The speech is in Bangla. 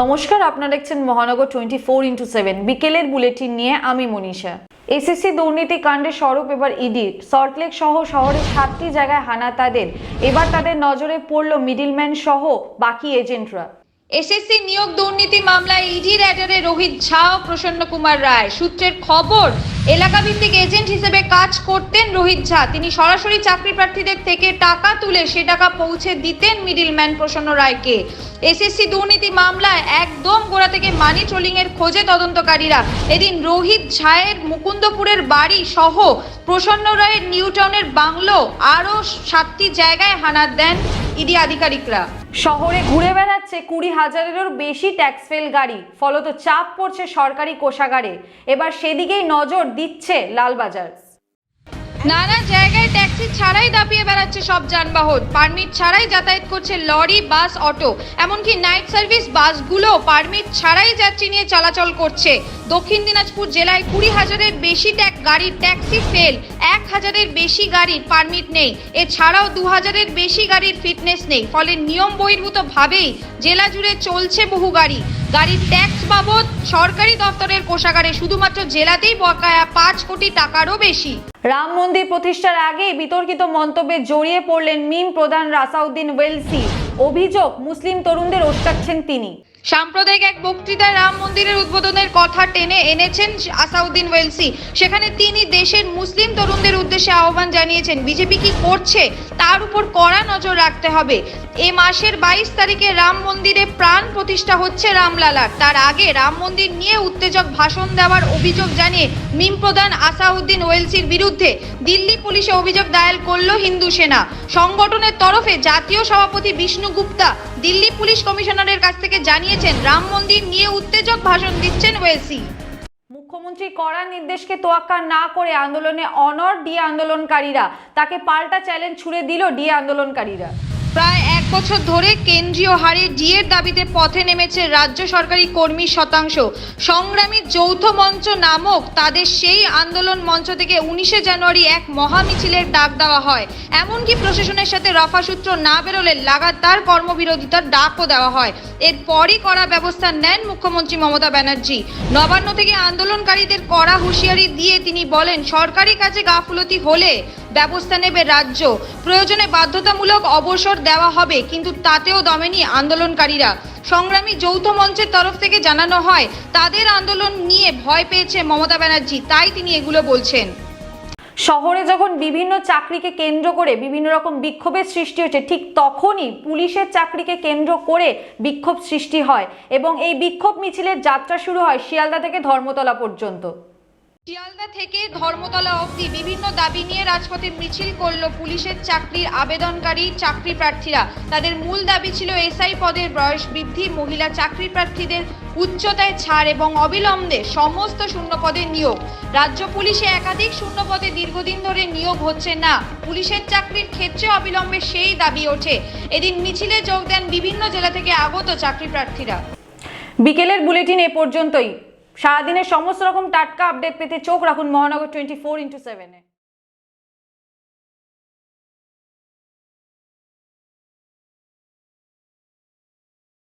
নমস্কার, আপনারা দেখছেন Mahanagar twenty four into seven বিকেলের বুলেটিন নিয়ে আমি মনীষা। এসএসসি দুর্নীতি কাণ্ডে স্বরূপ এবার ইডি সল্টলেক সহ শহরের সাতটি জায়গায় হানা তাদের। এবার তাদের নজরে পড়ল মিডিলম্যান সহ বাকি এজেন্টরা এসএসসি নিয়োগ দুর্নীতি মামলায় ইডি র্যাডারে রোহিত ঝা ও প্রসন্ন কুমার রায়। সূত্রের খবর এলাকা ভিত্তিক এজেন্ট হিসেবে কাজ করতেন রোহিত ঝা। তিনি সরাসরি চাকরি প্রার্থীদের থেকে টাকা তুলে সে টাকা পৌঁছে দিতেন মিডিলম্যান প্রসন্ন রায়কে। এসএসসি দুর্নীতি মামলায় একদম গোড়া থেকে মানি ট্রোলিং এর খোঁজে তদন্তকারীরা। এদিন রোহিত ঝায়ের মুকুন্দপুরের বাড়ি সহ প্রসন্ন রায়ের নিউটাউনের বাংলো আরও সাতটি জায়গায় হানা দেন ইডি আধিকারিকরা। শহরে ঘুরে বেড়াচ্ছে কুড়ি হাজারেরও বেশি ট্যাক্স ফেল গাড়ি। ফলত চাপ পড়ছে সরকারি কোষাগারে। এবার সেদিকেই নজর দিচ্ছে লালবাজার। নানা জায়গায় ট্যাক্সি ছাড়াই দাপিয়ে বেড়াচ্ছে সব যানবাহন। পারমিট ছাড়াই যাতায়াত করছে লরি, বাস, অটো। এমনকি নাইট সার্ভিস বাসগুলো পারমিট ছাড়াই যাত্রী নিয়ে চলাচল করছে। দক্ষিণ দিনাজপুর জেলায় কুড়ি হাজারের বেশি ট্যাক গাড়ির ট্যাক্সি ফেল। এক হাজারের বেশি গাড়ির পারমিট নেই। এছাড়াও দু হাজারের বেশি গাড়ির ফিটনেস নেই। ফলে নিয়ম বহির্ভূতভাবেই জেলা জুড়ে চলছে বহু গাড়ি। গাড়ির ট্যাক্স বাবদ সরকারি দপ্তরের কোষাগারে শুধুমাত্র জেলাতেই বকায়া পাঁচ কোটি টাকারও বেশি। রাম মন্দির প্রতিষ্ঠার আগে বিতর্কিত মন্তব্যে জড়িয়ে পড়লেন মিম প্রধান রাসাউদ্দিন ওয়েলসি। অভিযোগ, মুসলিম তরুণদের ওষ্টাচ্ছেন তিনি। সাম্প্রদায়িক এক বক্তৃতায় রাম মন্দিরের উদ্বোধনের কথা টেনে এনেছেন আসাউদ্দিন ওয়েলসি। সেখানে তিনি দেশের মুসলিম তরুণদের উদ্দেশ্যে আহ্বান জানিয়েছেন, বিজেপি কি করছে? তার উপর কড়া নজর রাখতে হবে। এ মাসের বাইশ তারিখে রাম মন্দিরে প্রাণ প্রতিষ্ঠা হচ্ছে রামলালার। তার আগে রাম মন্দির নিয়ে উত্তেজক ভাষণ দেওয়ার অভিযোগ জানিয়ে মিম প্রধান আসাউদ্দিন ওয়েলসির বিরুদ্ধে দিল্লি পুলিশে অভিযোগ দায়ের করল হিন্দু সেনা। সংগঠনের তরফে জাতীয় সভাপতি বিষ্ণু গুপ্তা দিল্লি পুলিশ কমিশনারের কাছ থেকে জানিয়েছেন রাম মন্দির নিয়ে উত্তেজক ভাষণ দিচ্ছেন ওয়েসি মুখ্যমন্ত্রী কড়া নির্দেশকে তোয়াক্কা না করে আন্দোলনে অনর ডি আন্দোলনকারীরা তাকে পাল্টা চ্যালেঞ্জ ছুড়ে দিল ডি আন্দোলনকারীরা। প্রায় এক বছর ধরে কেন্দ্রীয় হারে ডিএর দাবিতে পথে নেমেছে রাজ্য সরকারি কর্মী শতাংশ। সংগ্রামী যৌথ মঞ্চ নামক তাদের সেই আন্দোলন মঞ্চ থেকে উনিশে জানুয়ারি এক মহা মিছিলের ডাক দেওয়া হয়। এমনকি প্রশাসনের সাথে রফাসূত্র না বেরোলে লাগাতার কর্মবিরোধিতার ডাকও দেওয়া হয়। এরপরই কড়া ব্যবস্থা নেন মুখ্যমন্ত্রী মমতা ব্যানার্জি। নবান্ন থেকে আন্দোলনকারীদের কড়া হুঁশিয়ারি দিয়ে তিনি বলেন, সরকারি কাজে গাফুলতি হলে ব্যবস্থা নেবে রাজ্য। প্রয়োজনে বাধ্যতামূলক অবসর দেওয়া হবে, কিন্তু তাতেও দমেনি আন্দোলনকারীরা। সংগ্রামী যৌথ মঞ্চের তরফ থেকে জানানো হয়, তাদের আন্দোলন নিয়ে ভয় পেয়েছে মমতা ব্যানার্জি, তাই তিনি এগুলো বলছেন। শহরে যখন বিভিন্ন চাকরিকে কেন্দ্র করে বিভিন্ন রকম বিক্ষোভের সৃষ্টি হচ্ছে ঠিক তখনই পুলিশের চাকরিকে কেন্দ্র করে বিক্ষোভ সৃষ্টি হয় এবং এই বিক্ষোভ মিছিলের যাত্রা শুরু হয় শিয়ালদা থেকে ধর্মতলা পর্যন্ত। শিয়ালদা থেকে ধর্মতলা অবধি বিভিন্ন দাবি নিয়ে রাজপথে মিছিল করল পুলিশের চাকরির আবেদনকারী চাকরি প্রার্থীরা। তাদের মূল দাবি ছিল এসআই পদের বয়স বৃদ্ধি, মহিলা চাকরি প্রার্থীদের উচ্চতায় ছাড় এবং অবিলম্বে সমস্ত শূন্য পদে নিয়োগ। রাজ্য পুলিশে একাধিক শূন্য পদে দীর্ঘদিন ধরে নিয়োগ হচ্ছে না। পুলিশের চাকরির ক্ষেত্রে অবিলম্বে সেই দাবি ওঠে। এদিন মিছিলে যোগ দেন বিভিন্ন জেলা থেকে আগত চাকরি প্রার্থীরা। বিকেলের বুলেটিন এ পর্যন্তই। সারাদিনের সমস্ত রকম টাটকা আপডেট পেতে চোখ রাখুন মহানগর টোয়েন্টি ফোর ইন্টু সেভেনে